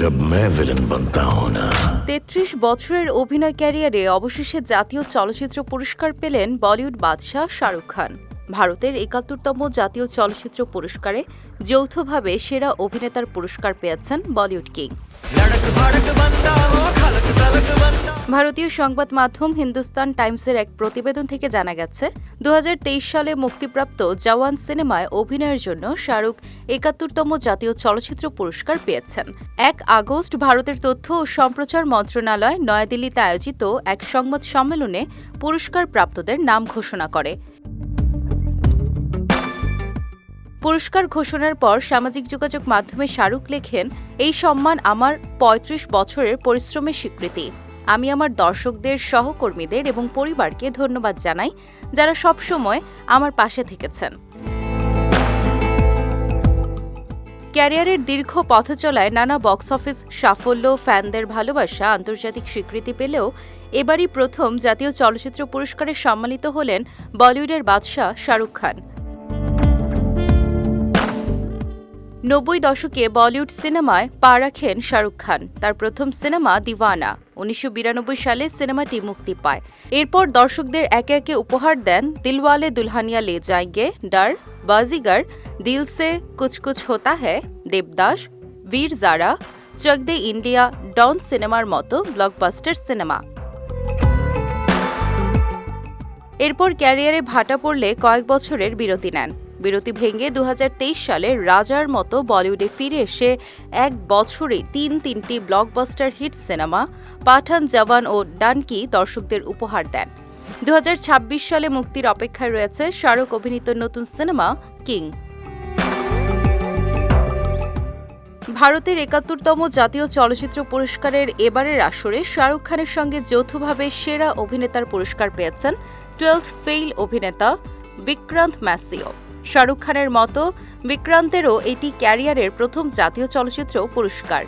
जब मैं विलन बनता हूँ ना তেত্রিশ বছরের অভিনয় ক্যারিয়ারে অবশেষে জাতীয় চলচ্চিত্র পুরস্কার পেলেন বলিউড বাদশাহ শাহরুখ খান ভারতের একাত্তরতম জাতীয় চলচ্চিত্র পুরস্কারে যৌথভাবে সেরা অভিনেতার পুরস্কার পেয়েছেন বলিউড কিং ভারতীয় সংবাদ মাধ্যম হিন্দুস্তান টাইমসের এক প্রতিবেদন থেকে জানা গেছে দু হাজার তেইশ সালে মুক্তিপ্রাপ্ত জওয়ান সিনেমায় অভিনয়ের জন্য শাহরুখ একাত্তরতম জাতীয় চলচ্চিত্র পুরস্কার পেয়েছেন। এক আগস্ট ভারতের তথ্য ও সম্প্রচার মন্ত্রণালয় নয়াদিল্লিতে আয়োজিত এক সংবাদ সম্মেলনে পুরস্কার প্রাপ্তদের নাম ঘোষণা করে। পুরস্কার ঘোষণার পর সামাজিক যোগাযোগ মাধ্যমে শাহরুখ লেখেন, এই সম্মান আমার ৩৫ বছরের পরিশ্রমের স্বীকৃতি। আমি আমার দর্শকদের, সহকর্মীদের এবং পরিবারকে ধন্যবাদ জানাই যারা সবসময় আমার পাশে থেকেছেন। ক্যারিয়ারের দীর্ঘ পথচলায় নানা বক্স অফিস সাফল্য, ফ্যানদের ভালোবাসা, আন্তর্জাতিক স্বীকৃতি পেলেও এবারই প্রথম জাতীয় চলচ্চিত্র পুরস্কারে সম্মানিত হলেন বলিউডের বাদশাহ শাহরুখ খান। নব্বই দশকে বলিউড সিনেমায় পা রাখেন শাহরুখ খান। তার প্রথম সিনেমা দিওয়ানা। উনিশশো বিরানব্বই সালে সিনেমাটি মুক্তি পায়। এরপর দর্শকদের একে একে উপহার দেন দিলওয়ালে দুলহানিয়া লে যায়েঙ্গে ডার, বাজিগার দিল সে কুছ কুছ হোতা হ্যায়, দেবদাস, বীর জারা চক দে ইন্ডিয়া, ডন সিনেমার মতো ব্লকবাস্টার সিনেমা। এরপর ক্যারিয়ারে ভাটা পড়লে কয়েক বছরের বিরতি নেন। বিরতি ভেঙে দু হাজার তেইশ সালে রাজার মতো বলিউডে ফিরে এসে এক বছরে তিন তিনটি blockbuster hit cinema Pathaan Jawan ও ডানকি দর্শকদের উপহার দেন। দু হাজার ছাব্বিশ সালে মুক্তির অপেক্ষায় রয়েছে শাহরুখ অভিনীত নতুন সিনেমা কিং। ভারতের একাত্তরতম জাতীয় চলচ্চিত্র পুরস্কারের এবারের আসরে শাহরুখ খানের সঙ্গে যৌথভাবে সেরা অভিনেতার পুরস্কার পেয়েছেন টুয়েলথ ফেইল অভিনেতা বিক্রান্ত ম্যাসিও শাহরুখ খানের মতো বিক্রান্তেরও এটি ক্যারিয়ারের প্রথম জাতীয় চলচ্চিত্র পুরস্কার।